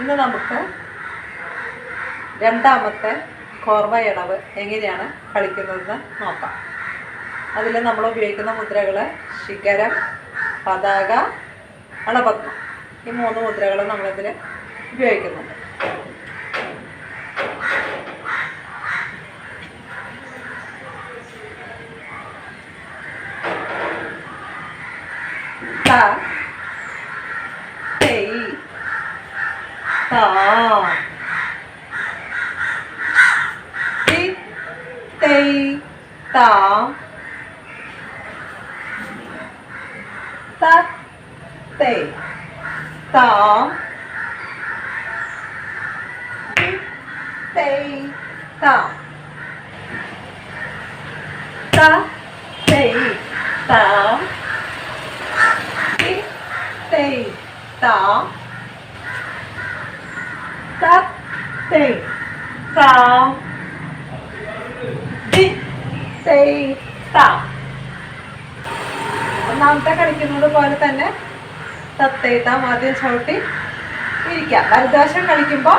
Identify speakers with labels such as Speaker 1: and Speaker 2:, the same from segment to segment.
Speaker 1: ഇന്ന് നമുക്ക് രണ്ടാമത്തെ കോർവ ഇടവ് എങ്ങനെയാണ് കളിക്കുന്നതെന്ന് നോക്കാം. അതിൽ നമ്മൾ ഉപയോഗിക്കുന്ന മുദ്രകൾ ശിഖരം പതാക അളപത്മം. ഈ മൂന്ന് മുദ്രകൾ നമ്മളിതിൽ ഉപയോഗിക്കുന്നുണ്ട്. ത താ തി തെയ് താ ത തെയ് താ തി തെയ് താ ത തെയ് താ തി തെയ് താ തെയ് താ തി തെയ് താ ഒന്നാമത്തെ കളിക്കുന്നത് പോലെ തന്നെ തത്തേത്താം ആദ്യം ചവിട്ടി ഇരിക്കാം വലതുവശം കളിക്കുമ്പോൾ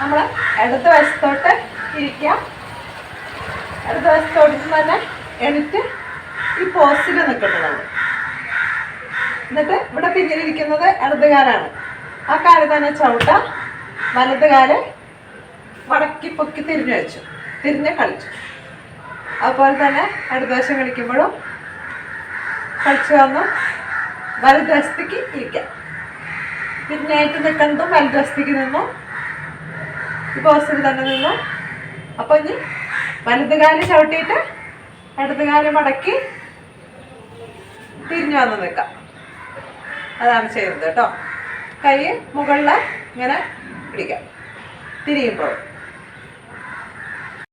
Speaker 1: നമ്മൾ ഇടത് വശത്തോട്ട് ഇരിക്കാം ഇടത് വശത്തോട്ട് തന്നെ എണിറ്റ് ഈ പോസ്റ്റിൽ നിൽക്കുന്നത് നമ്മൾ എന്നിട്ട് ഇവിടെ പിന്നിലിരിക്കുന്നത് ഇടതുകാരാണ്. ആ കാര്യം തന്നെ ചവിട്ടാം. വലത് കാൽ പൊക്കി തിരിഞ്ഞു വെച്ചു. തിരിഞ്ഞ് കളിച്ചു. അതുപോലെ തന്നെ അടുത്ത വശം കളിക്കുമ്പോഴും കളിച്ചു വന്നു. വലതുവശത്തേക്ക് ഇരിക്കാം പിന്നായിട്ട് നിൽക്കുന്നതും വലതുവശത്തേക്ക് നിന്നു. ഈ പോസ്റ്റിൽ തന്നെ നിന്നു. അപ്പോൾ ഇനി വലതുകാൽ ചവിട്ടിയിട്ട് ഇടതുകാൽ മടക്കി തിരിഞ്ഞു വന്ന് നിൽക്കാം. അതാണ് ചെയ്യുന്നത് കേട്ടോ. കൈ മുകളിൽ ഇങ്ങനെ പിടിക്കാം തിരിയുമ്പോൾ